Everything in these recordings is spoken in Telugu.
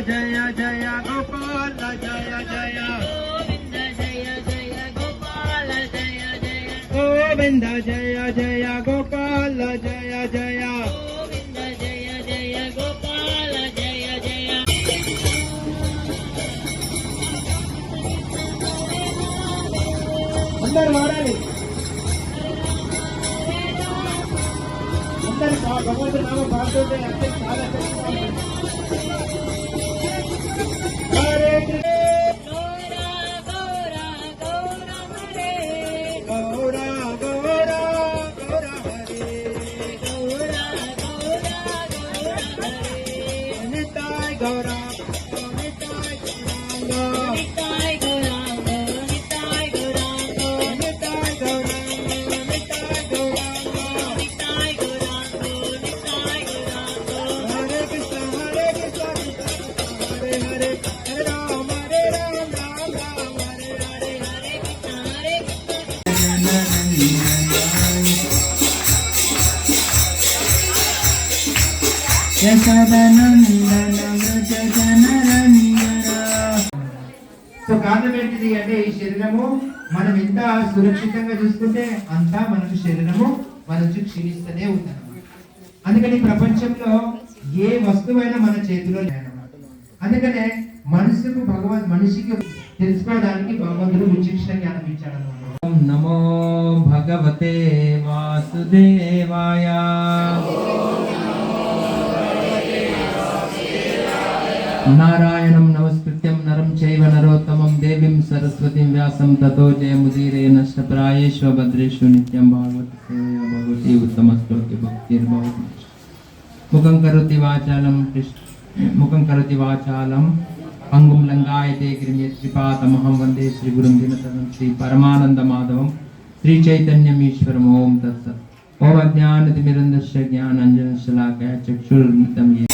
జయ జయ గోపాల జయ జయ. గోవింద జయ జయ గోపాల జయ జయ. గోవింద జయ జయ గోపాల జయ జయ. గోవింద జయ జయ గోపాల జయ జయ. అందరు వాడాలి. అందరు భగవంతు నామ అంటే చాలా సో కారణం ఏంటిది అంటే ఈ శరీరము మనం ఎంత సురక్షితంగా చూసుకుంటే అంతా మనకు శరీరము మన నుంచి క్షీణిస్తూనే ఉంటుంది అందుకని ప్రపంచంలో ఏ వస్తువైనా మన చేతిలో లేదన్నమాట. అందుకనే మనసుకు భగవాన్ మనిషికి తెలుసుకోవడానికి భగవంతుడు విచక్షణ జ్ఞానం ఇచ్చాడు నమో భగవతే వాసుదేవాయ. నారాయణం నమస్కృత్యం నరం చైవ నరోత్తమం దేవీం సరస్వతిం వ్యాసం తతో జయముదీరే నష్టప్రాయేష్వ భద్రేషు నిత్యం భాగవత సేవయా భగవతి ఉత్తమ శ్లోకి భక్తిర్భవతి ముఖం కరోతి వాచాలం ముఖం కరోతి వాచాలం అంగుం లంగాయతే గిరిమే త్రిపాతమహం వందే శ్రీ గురుం దినతరం శ్రీ పరమానంద మాధవం శ్రీ చైతన్యం ఈశ్వరం ఓం తత్సత్ ఓం అజ్ఞానతిమిరంధస్య జ్ఞానంజన శలాకయ చక్షుర్మితం ఏ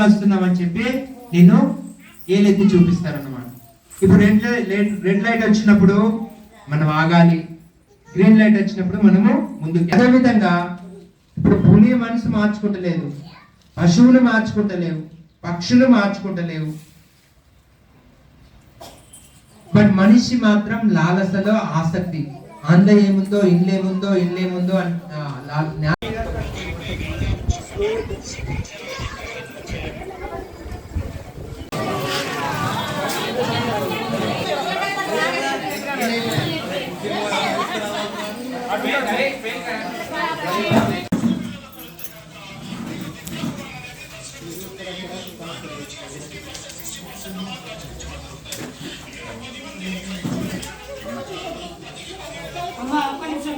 రాంగ్ వస్తున్నామని చెప్పి నేను ఏలెత్తి చూపిస్తారన్నమాట. ఇప్పుడు రెడ్ లైట్ రెడ్ లైట్ వచ్చినప్పుడు మనం ఆగాలి. గ్రీన్ లైట్ వచ్చినప్పుడు మనము ముందుకు అదేవిధంగా ఇప్పుడు పులి మనసు మార్చుకుంటలేదు. పశువులు మార్చుకుంటలేవు. పక్షులు మార్చుకుంటలేవు. బట్ మనిషి మాత్రం లాలసలో ఆసక్తి. అంద ఏముందో ఇల్లు ఏముందో అమ్మ ఒక్క నిమిషం.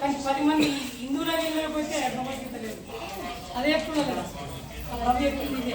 కానీ పది మంది హిందువుల వెళ్ళకపోతే భగవద్గీత లేదు అదే ఎక్కువ కదా? రవి ఎక్కువ ఇదే?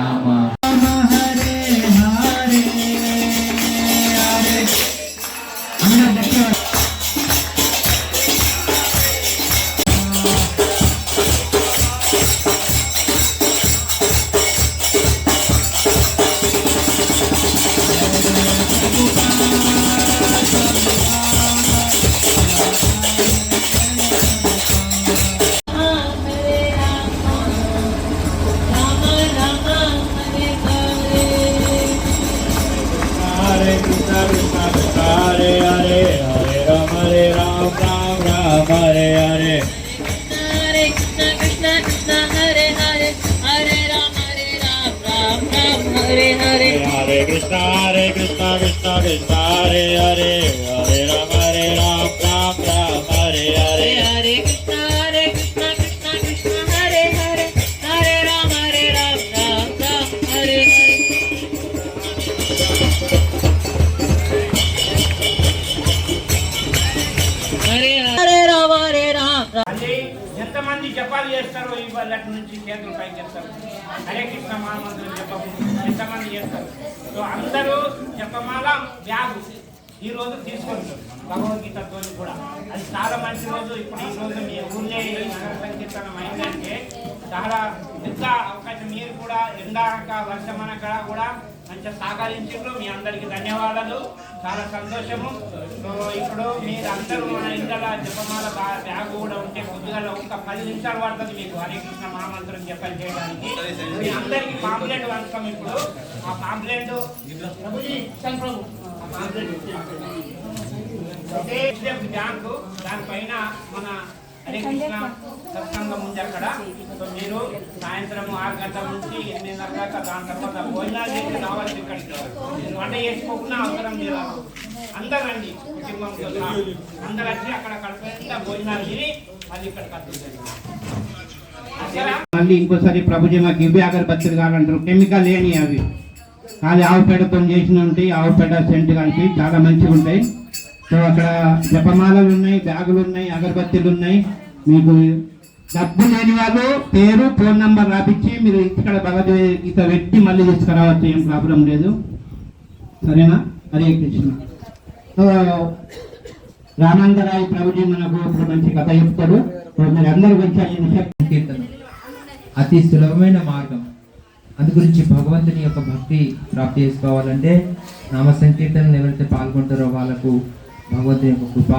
చేస్తారో నుంచి చేతులు పైకి చేస్తారు. హరే కృష్ణ మహామంత్రులు జపం ఎంతమంది చేస్తారు? సో అందరూ చెప్పమాల బ్యాగు ఈ రోజు తీసుకుంటారు. భగవద్గీతతో కూడా. అది చాలా మంచి రోజు. ఇప్పుడు ఈ రోజు మీ ఊళ్ళే నగర సంకీర్తనం అయిందంటే చాలా పెద్ద అవకాశం. మీరు కూడా ఎండాక వర్షమనక కూడా మంచిగా సహకరించారు మీ అందరికీ ధన్యవాదాలు. చాలా సంతోషము. సో ఇప్పుడు మీరు అందరూ మన ఇంట్లో జపమాల బా- బ్యాగ్ కూడా ఉంటే కొద్దిగా ఒక పది నిమిషాలు పడుతుంది మీకు. హరే కృష్ణ మహామంత్రం చెప్పని చేయడానికి. మీ అందరికి పాంప్లెట్ పంచుతాం ఇప్పుడు. ఆ పాంప్లెట్ ప్రభుజీ, బ్యాంకు. దానిపైన మన హరే కృష్ణ సత్సంగం ఉంది అక్కడ సో మీరు సాయంత్రం ఆరు గంటల నుంచి ఎనిమిదిన్నర దాకా దాని తర్వాత భోజనాలు చేసి రావాలి ఇక్కడికి వంట చేసుకోకుండా అవసరం లేదు అందరూ రండి కుటుంబంతో అందరు అందరూ వచ్చి అక్కడ కడుపు భోజనాలు తిని మళ్ళీ ఇక్కడికి వస్తుంది మళ్ళీ ఇంకోసారి ప్రభుజీ మాకు ఇవి అగరబత్తులు కావాలంటారు. కెమికల్ లేని అవి. అది ఆవు పేడతో చేసిన ఉంటాయి ఆవు పేడ సెంట్ కలిపి చాలా మంచిగా ఉంటాయి సో అక్కడ జపమాలలు ఉన్నాయి బ్యాగులు ఉన్నాయి అగరబత్తీలు ఉన్నాయి మీకు డబ్బు లేని వాళ్ళు పేరు ఫోన్ నంబర్ రాపించి మీరు ఇక్కడ భగవద్గీత పెట్టి మళ్ళీ తీసుకురావచ్చు ఏం ప్రాబ్లం లేదు. సరేనా? హరే కృష్ణ. సో రామాంతరాయ ప్రభుజీ మనకు ఇప్పుడు మంచి కథ చెప్తాడు. మీరు అందరూ వచ్చి కీర్తన. అతి సులభమైన మార్గం. అందు గురించి భగవంతుని యొక్క భక్తి ప్రాప్తి చేసుకోవాలంటే నామ సంకీర్తనలు ఎవరైతే పాల్గొంటారో వాళ్ళకు భగవంతుని యొక్క కృప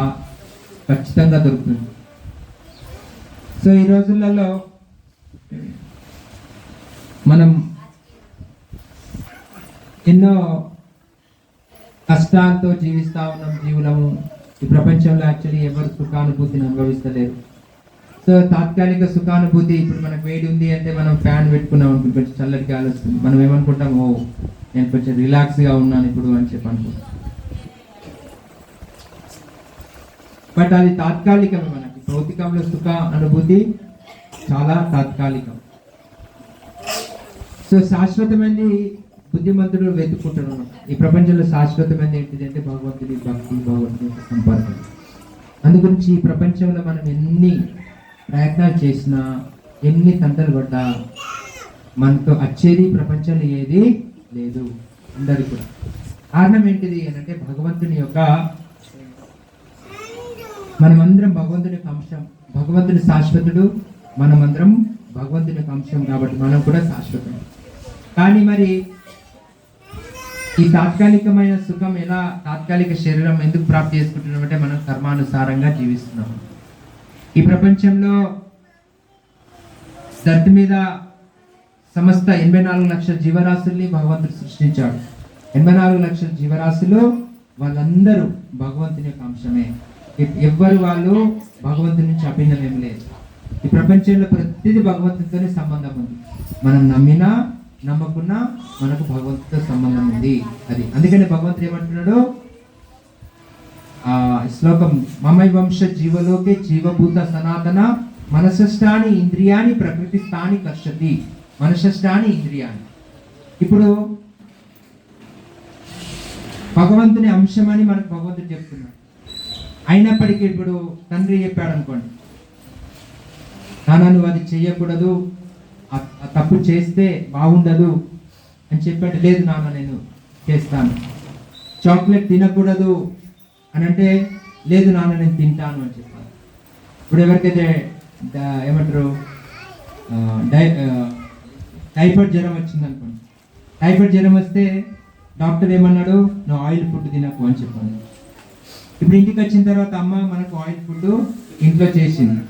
ఖచ్చితంగా దొరుకుతుంది. సో ఈ రోజులలో మనం ఎన్నో కష్టాలతో జీవిస్తా ఉన్నాం జీవులము. ఈ ప్రపంచంలో యాక్చువల్లీ ఎవరు సుఖానుభూతిని అనుభవిస్తలేరు. సో తాత్కాలిక సుఖానుభూతి ఇప్పుడు మనకు వేడి ఉంది అంటే మనం ఫ్యాన్ పెట్టుకున్నాం అనుకుంటే కొంచెం చల్లటి గాలి వస్తుంది మనం ఏమనుకుంటాం? ఓ నేను కొంచెం రిలాక్స్గా ఉన్నాను ఇప్పుడు అని చెప్పి అనుకుంటాం. బట్ అది తాత్కాలికమే మనకి. భౌతికంలో సుఖ అనుభూతి చాలా తాత్కాలికం. సో శాశ్వతమైనది బుద్ధిమంతుడు వెతుక్కుంటాడు ఈ ప్రపంచంలో శాశ్వతమైనది ఏంటిదంటే భగవంతుడి భక్తి భగవంతుడి యొక్క సంపర్కం. అందుగురించి ఈ ప్రపంచంలో మనం ఎన్ని ప్రయత్నాలు చేసినా ఎన్ని తంటలు పడ్డా మనతో వచ్చేది ప్రపంచంలో ఏది లేదు. అందరు కూడా. కారణం ఏంటిది అని అంటే భగవంతుని యొక్క మనమందరం భగవంతుని యొక్క అంశం భగవంతుని శాశ్వతుడు. మనమందరం భగవంతుని యొక్క అంశం కాబట్టి మనం కూడా శాశ్వతం కానీ మరి ఈ తాత్కాలికమైన సుఖం ఎలా తాత్కాలిక శరీరం ఎందుకు ప్రాప్తి చేసుకుంటున్నాం అంటే మనం కర్మానుసారంగా జీవిస్తున్నాం. ఈ ప్రపంచంలో ధర్తి మీద సమస్త ఎనభై నాలుగు లక్షల జీవరాశుల్ని భగవంతుడు సృష్టించాడు. ఎనభై నాలుగు లక్షల జీవరాశులు వాళ్ళందరూ భగవంతుని యొక్క అంశమే ఎవ్వరు వాళ్ళు భగవంతుని నుంచి అభిన్నం ఏం లేదు ఈ ప్రపంచంలో ప్రతిదీ భగవంతుడితోనే సంబంధం ఉంది. మనం నమ్మినా నమ్మకున్నా మనకు భగవంతుతో సంబంధం ఉంది అది. అందుకని భగవంతుడు ఏమంటున్నాడు? ఆ శ్లోకం మమై వంశ జీవలోకే జీవభూత సనాతన మనసష్టాని ఇంద్రియాని ప్రకృతి స్థాని కర్షతి మనసష్టాని ఇంద్రియాని. ఇప్పుడు భగవంతుని అంశమని మనకు భగవంతుడు చెప్తున్నాడు. అయినప్పటికీ ఇప్పుడు తండ్రి చెప్పాడు అనుకోండి నాన్న నువ్వు అది చెయ్యకూడదు. ఆ- తప్పు చేస్తే బాగుండదు. అని చెప్పాడు లేదు నాన్న నేను చేస్తాను. చాక్లెట్ తినకూడదు. అని అంటే లేదు నాన్న నేను తింటాను. అని చెప్పాను ఇప్పుడు ఎవరికైతే ఏమంటారు డై టైఫాయిడ్ జ్వరం వచ్చింది అనుకోండి టైఫాయిడ్ జ్వరం వస్తే డాక్టర్ ఏమన్నాడు నువ్వు ఆయిల్ ఫుడ్ తినకు అని చెప్పాను ఇప్పుడు ఇంటికి వచ్చిన తర్వాత అమ్మ మనకు ఆయిల్ ఫుడ్ ఇంట్లో చేసింది.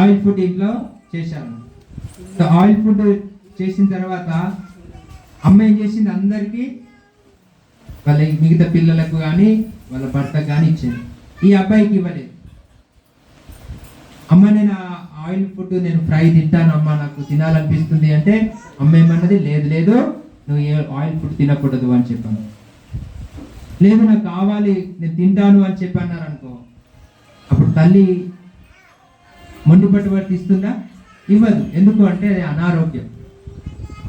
ఆయిల్ ఫుడ్ ఇంట్లో చేశాను. సో ఆయిల్ ఫుడ్ చేసిన తర్వాత అమ్మ ఏం చేసింది? అందరికీ వాళ్ళ మిగతా పిల్లలకు కానీ వాళ్ళ భర్తకు కానీ ఇచ్చింది. ఈ అబ్బాయికి ఇవ్వలేదు. అమ్మ నేను ఆ ఆయిల్ ఫుడ్ నేను ఫ్రై తింటాను అమ్మ నాకు తినాలనిపిస్తుంది అంటే అమ్మ ఏమన్నది లేదు లేదు నువ్వు ఏ ఆయిల్ ఫుడ్ తినకూడదు అని చెప్పాను. లేదు నాకు కావాలి నేను తింటాను అని చెప్పి అన్నారు అనుకో అప్పుడు తల్లి మొండి పట్టుబడి ఇస్తుందా ఇవ్వదు. ఎందుకు అంటే అది అనారోగ్యం.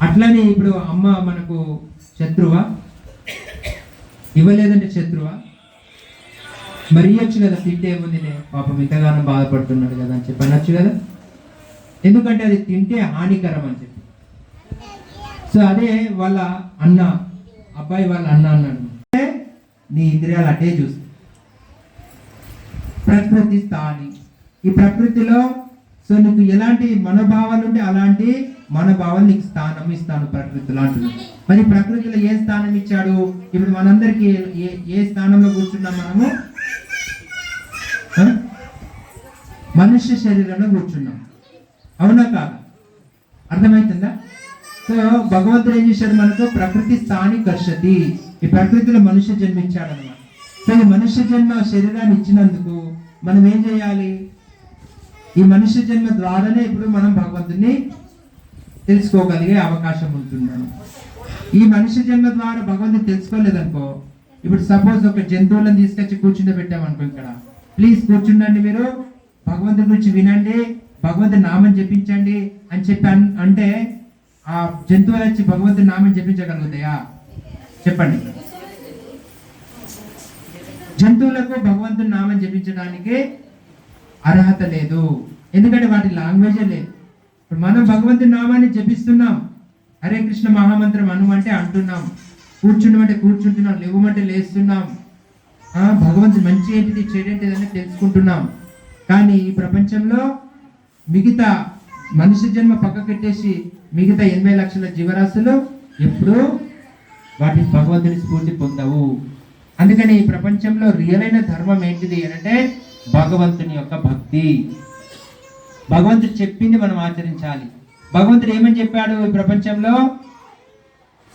అట్లనే ఇప్పుడు అమ్మ మనకు శత్రువా? ఇవ్వలేదంటే శత్రువా? మరి ఇవ్వచ్చు కదా తింటే ఏముందిలే? పాపం ఇంతగానో బాధపడుతున్నాడు కదా అని చెప్పి అనొచ్చు కదా? ఎందుకంటే అది తింటే హానికరం అని చెప్పి. సో అదే వాళ్ళ అన్న అబ్బాయి వాళ్ళ అన్న అన్నాడు. నీ ఇంద్రియాలు అటే చూస్తాయి. ప్రకృతి స్థాని. ఈ ప్రకృతిలో సో నీకు ఎలాంటి మనోభావాలు ఉంటే అలాంటి మనోభావాలు నీకు స్థానం ఇస్తాను ప్రకృతిలో అంటున్నాడు మరి ప్రకృతిలో ఏ స్థానం ఇచ్చాడు? ఇప్పుడు మనందరికి ఏ- ఏ స్థానంలో కూర్చున్నాం మనము? మనుష్య శరీరంలో కూర్చున్నాం. అవునా కాదు? అర్థమవుతుందా? సో భగవంతుడు ఏం చేశాడు మనకు? ప్రకృతి స్థాని కర్షతి ఈ ప్రకృతిలో మనుష్య జన్మించాడనమాట. సో ఈ మనుష్య జన్మ శరీరాన్ని ఇచ్చినందుకు మనం ఏం చేయాలి? ఈ మనుష్య జన్మ ద్వారానే ఇప్పుడు మనం భగవంతుని తెలుసుకోగలిగే అవకాశం ఉంటున్నాను ఈ మనిషి జన్మ ద్వారా భగవంతుని తెలుసుకోలేదనుకో ఇప్పుడు సపోజ్ ఒక జంతువులను తీసుకొచ్చి కూర్చుండ పెట్టామనుకో ఇక్కడ. ప్లీజ్ కూర్చుండండి మీరు. భగవంతుడి గురించి వినండి. భగవంతుడి నామం జపించండి అని చెప్పి అంటే ఆ జంతువులు వచ్చి భగవంతుడి నామం జపించగలుగుతాయా? చెప్పండి. జంతువులకు భగవంతుని నామం జపించడానికి అర్హత లేదు. ఎందుకంటే వాటి లాంగ్వేజే లేదు. ఇప్పుడు మనం భగవంతుని నామాన్ని జపిస్తున్నాం. హరే కృష్ణ మహామంత్రం అనుమంటే అంటున్నాం. కూర్చుండమంటే కూర్చుంటున్నాం. లేవమంటే లేస్తున్నాం. భగవంతుడు మంచి ఏంటిది చెడు అని తెలుసుకుంటున్నాం. కానీ ఈ ప్రపంచంలో మిగతా మనిషి జన్మ పక్కకెట్టేసి మిగతా ఎనభై లక్షల జీవరాశులు ఎప్పుడూ వాటి భగవంతుని స్ఫూర్తి పొందవు. అందుకని ఈ ప్రపంచంలో రియల్ అయిన ధర్మం ఏంటిది అంటే భగవంతుని యొక్క భక్తి. భగవంతుడు చెప్పింది మనం ఆచరించాలి. భగవంతుడు ఏమని చెప్పాడు ఈ ప్రపంచంలో?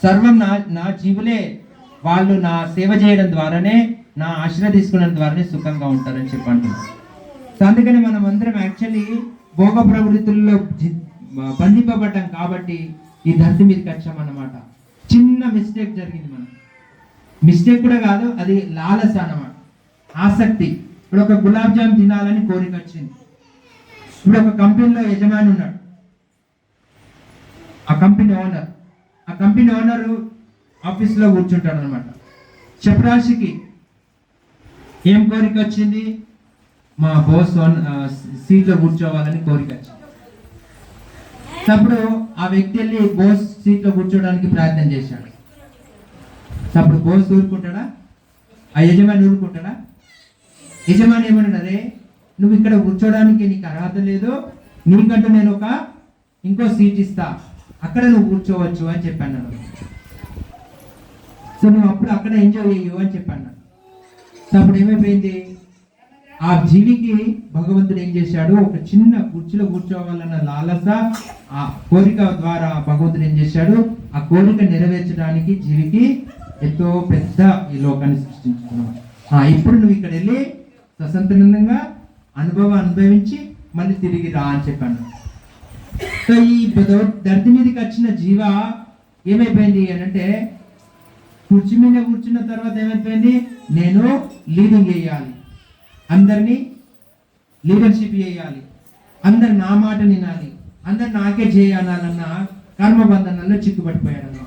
సర్వం నా నా జీవులే వాళ్ళు నా సేవ చేయడం ద్వారానే నా ఆశ్రయ తీసుకోవడం ద్వారానే సుఖంగా ఉంటారని చెప్పండి సో అందుకని మనం అందరం యాక్చువల్లీ భోగ ప్రవృత్తుల్లో జి- బంధింపబడ్డాం కాబట్టి ఈ ధరతి మీదకి వచ్చామన్నమాట చిన్న మిస్టేక్ జరిగింది మనం. మిస్టేక్ కూడా కాదు అది లాలస అన్నమాట. ఆసక్తి. ఇప్పుడు ఒక గులాబ్ జామ్ తినాలని కోరిక వచ్చింది. ఇప్పుడు ఒక కంపెనీలో యజమాని ఉన్నాడు. ఆ కంపెనీ ఓనర్. ఆ కంపెనీ ఓనర్ ఆఫీస్లో కూర్చుంటాడు అనమాట చపరాశికి ఏం కోరిక వచ్చింది? మా బోస్ సీట్లో కూర్చోవాలని కోరిక వచ్చింది. అప్పుడు ఆ వ్యక్తి వెళ్ళి బోస్ సీట్లో కూర్చోడానికి ప్రయత్నం చేశాడు. అప్పుడు బోస్ ఊరుకుంటాడా? ఆ యజమాని ఊరుకుంటాడా? యజమాని ఏమన్నాడు? అరే నువ్వు ఇక్కడ కూర్చోడానికి నీకు అర్హత లేదు. నీకంటూ నేను ఒక ఇంకో సీట్ ఇస్తా. అక్కడ నువ్వు కూర్చోవచ్చు అని చెప్పాను సో నువ్వు అప్పుడు అక్కడ ఎంజాయ్ చేయు అని చెప్పాను సో అప్పుడు ఏమైపోయింది? ఆ జీవికి భగవంతుడు ఏం చేశాడు? ఒక చిన్న కుర్చీలో కూర్చోవాలన్న లాలస ఆ కోరిక ద్వారా భగవంతుడు ఏం చేశాడు? ఆ కోరిక నెరవేర్చడానికి జీవికి ఎంతో పెద్ద ఈ లోకాన్ని సృష్టించుకున్నాడు. ఆ ఇప్పుడు నువ్వు ఇక్కడ వెళ్ళి స్వతంత్రంగా అనుభవం అనుభవించి మళ్ళీ తిరిగి రా అని చెప్పాను. సో ఈ ధరతి మీదకి వచ్చిన జీవ ఏమైపోయింది అని అంటే కుర్చీ మీద కూర్చున్న తర్వాత ఏమైపోయింది? నేను లీడింగ్ చేయాలి. అందరినీ లీడర్షిప్ చేయాలి. అందరు నా మాట వినాలి. అందరు నాకే చేయాలన్న కర్మబంధనంలో చిక్కుపడిపోయాడు